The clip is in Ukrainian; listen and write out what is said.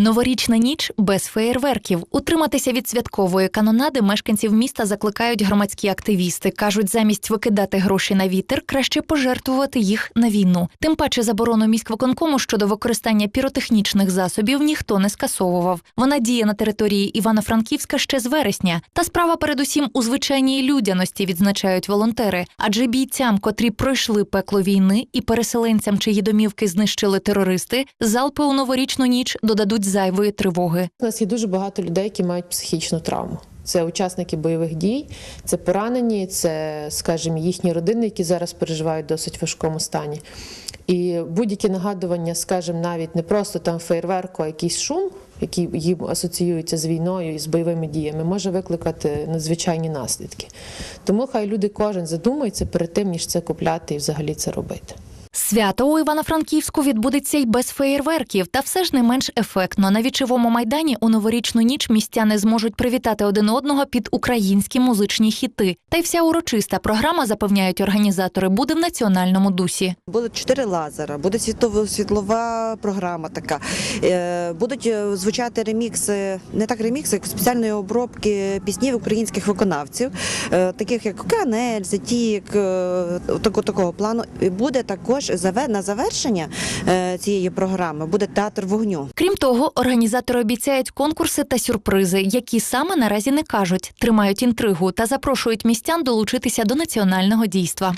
Новорічна ніч без феєрверків. Утриматися від святкової канонади мешканців міста закликають громадські активісти. кажуть, замість викидати гроші на вітер, краще пожертвувати їх на війну. Тим паче заборону міськвиконкому щодо використання піротехнічних засобів ніхто не скасовував. Вона діє на території Івано-Франківська ще з вересня. Та справа передусім у звичайній людяності відзначають волонтери. Адже бійцям, котрі пройшли пекло війни, і переселенцям, чиї домівки знищили терористи, залпи у новорічну ніч додадуть зайвої тривоги. У нас є дуже багато людей, які мають психічну травму. Це учасники бойових дій, це поранені, це, скажімо, їхні родини, які зараз переживають в досить важкому стані. І будь-які нагадування, скажімо, навіть не просто там фейерверку, а якийсь шум, який їм асоціюється з війною і з бойовими діями, може викликати надзвичайні наслідки. Тому хай люди кожен задумається перед тим, ніж це купляти і взагалі це робити. Свято у Івано-Франківську відбудеться й без феєрверків, та все ж не менш ефектно. На вічовому майдані у новорічну ніч містяни зможуть привітати один одного під українські музичні хіти. Та й вся урочиста програма, запевняють організатори, буде в національному дусі. Будуть чотири лазера, буде світлова програма така. Е, Будуть е, звучати ремікси, не так ремікси, як спеціальної обробки піснів українських виконавців, е, таких як Канель, Затік, такого, такого плану. Буде також на завершення е, цієї програми буде театр вогню. Крім того, організатори обіцяють конкурси та сюрпризи, які саме наразі не кажуть, тримають інтригу та запрошують містян долучитися до національного дійства.